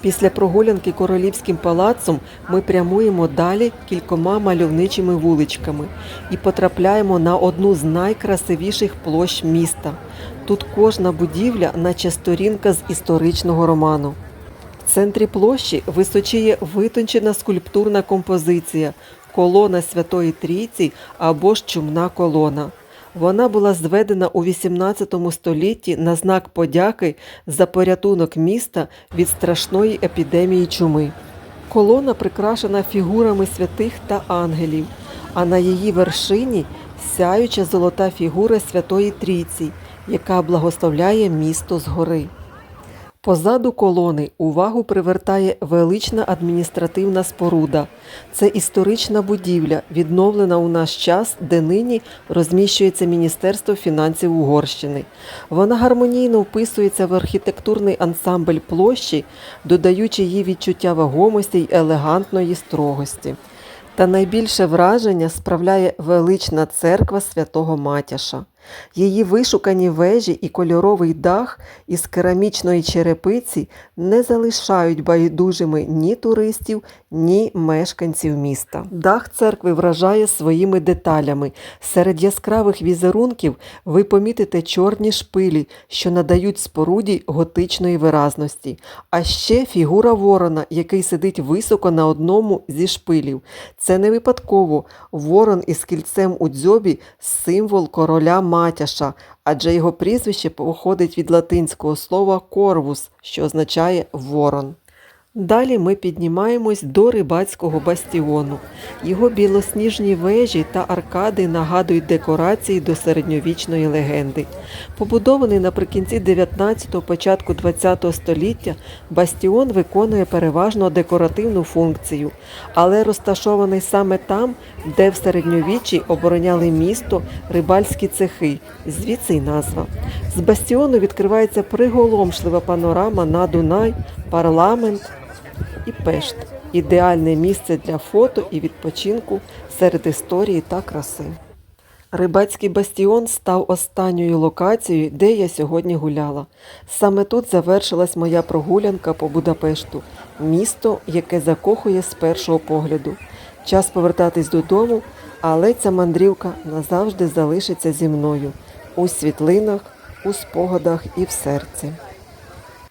Після прогулянки королівським палацом ми прямуємо далі кількома мальовничими вуличками і потрапляємо на одну з найкрасивіших площ міста. Тут кожна будівля, наче сторінка з історичного роману. В центрі площі височіє витончена скульптурна композиція колона Святої Трійці або ж чумна колона. Вона була зведена у XVIII столітті на знак подяки за порятунок міста від страшної епідемії чуми. Колона прикрашена фігурами святих та ангелів, а на її вершині сяюча золота фігура Святої Трійці, яка благословляє місто згори. Позаду колони увагу привертає велична адміністративна споруда. Це історична будівля, відновлена у наш час, де нині розміщується Міністерство фінансів Угорщини. Вона гармонійно вписується в архітектурний ансамбль площі, додаючи їй відчуття вагомості й елегантної строгості. Та найбільше враження справляє велична церква святого Матяша. Її вишукані вежі і кольоровий дах із керамічної черепиці не залишають байдужими ні туристів, ні мешканців міста. Дах церкви вражає своїми деталями. Серед яскравих візерунків ви помітите чорні шпилі, що надають споруді готичної виразності. А ще фігура ворона, який сидить високо на одному зі шпилів. Це не випадково. Ворон із кільцем у дзьобі символ короля Матяша, адже його прізвище походить від латинського слова корвус, що означає ворон. Далі ми піднімаємось до рибацького бастіону. Його білосніжні вежі та аркади нагадують декорації до середньовічної легенди. Побудований наприкінці 19-го, початку 20-го століття, бастіон виконує переважно декоративну функцію, але розташований саме там, де в середньовіччі обороняли місто рибальські цехи, звідси й назва. З бастіону відкривається приголомшлива панорама на Дунай, парламент і Пешт ідеальне місце для фото і відпочинку серед історії та краси. Рибацький бастіон став останньою локацією, де я сьогодні гуляла. Саме тут завершилась моя прогулянка по Будапешту, місто, яке закохує з першого погляду. Час повертатись додому, але ця мандрівка назавжди залишиться зі мною у світлинах, у спогадах і в серці.